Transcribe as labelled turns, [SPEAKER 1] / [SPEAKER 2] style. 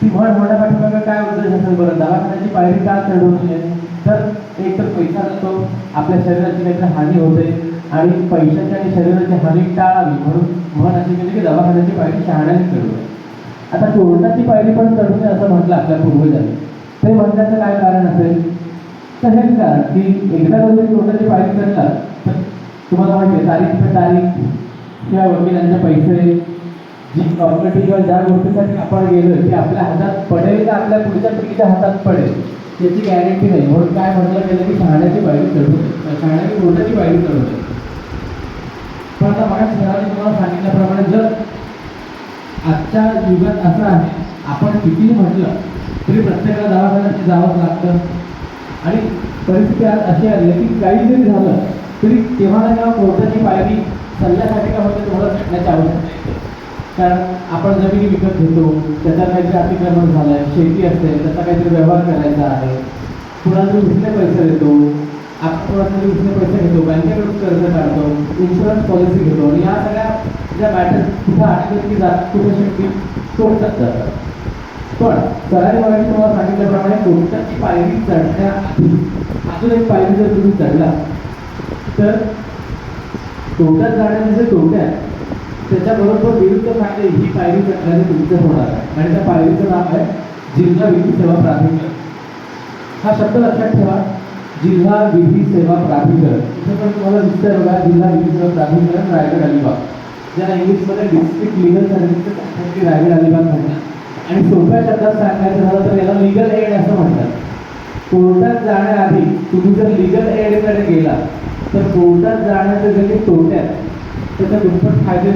[SPEAKER 1] ती म्हण होण्यापाठीमागं काय उद्देश असेल बरं. दवाखान्याची पायरी का चढवली आहे तर एक तर पैसा जातो आपल्या शरीराची काहीतरी हानी होते. आणि पैशाची आणि शरीराची हानी टाळावी. म्हणून म्हण अशी केली की दवाखान्याची पायरी शहाण्याने चढवली आता कोर्टाची पायरी पण चढवणे असं म्हटलं आपल्या पूर्वजांनी. ते म्हणण्याचं काय कारण असेल? तर हेच कारण की एकदा जर तुम्ही कोर्टाची पायरी चढला तर तुम्हाला माहिती आहे तारीख पे तारीख किंवा वकिलांचे पैसे जी प्रॉपर्टी किंवा ज्या गोष्टीसाठी आपण गेलो ती आपल्या हातात पडेल का आपल्या पुढच्या पिढीच्या हातात पडेल याची गॅरंटी नाही. म्हणून काय म्हटलं गेलं की खाण्याची पायरी चढू खाण्याची कोर्टाची पायरी चढू नये. पण आता माझ्या सरांनी तुम्हाला सांगितल्याप्रमाणे जर आजच्या युगात असं आहे आपण कितीही म्हटलं तरी प्रत्येकाला दवाखान्यात जावंच लागतं. आणि परिस्थिती आज अशी आली की काही जरी झालं तरी तेव्हा ना तेव्हा कोर्टाची पायरी सल्ल्यासाठी का म्हणजे तुम्हाला भेटण्याची आवश्यकता येते कारण आपण जमिनी विकत घेतो त्याचा काहीतरी अतिक्रमण झालं आहे शेती असते त्याचा काहीतरी व्यवहार करायचा आहे. कुणातरी तरी पैसे देतो आपण कुणाला तरी पैसे घेतो बँकेकडून कर्ज काढतो इन्शुरन्स पॉलिसी घेतो आणि या सगळ्या ज्या मॅटर्स कुठं आठवत की जात कुठं शेती तोडतात जातात पण सरारी मला तुम्हाला सांगितल्याप्रमाणे कोणत्याची पायरी चढण्या अजून एक पायरी जर तुम्ही चढला तर तोट्यात जाण्याचे जे तोटे आहेत त्याच्याबरोबर विरुद्ध फायदे ही पायरी चढल्याने तुमचं होणार आहे. आणि त्या पायरीचं नाव आहे जिल्हा विधी सेवा प्राधिकरण. हा शब्द लक्षात ठेवा. जिल्हा विधी सेवा प्राधिकरण. इथं पण तुम्हाला दिसतंय बघा जिल्हा विधी सेवा प्राधिकरण रायगड अलिबाग. ज्याला इंग्लिशमध्ये district legal services authority Raigad Alibag म्हणतात. आणि सोप्या शब्दात सांगायचं झालं तर याला लिगल एड असं म्हणतात. कोर्टात जाण्याआधी तुम्ही जर लिगल एडकडे गेला तर कोर्टात जाण्याचे जे तोटे आहेत त्याच्या दुप्पट फायदे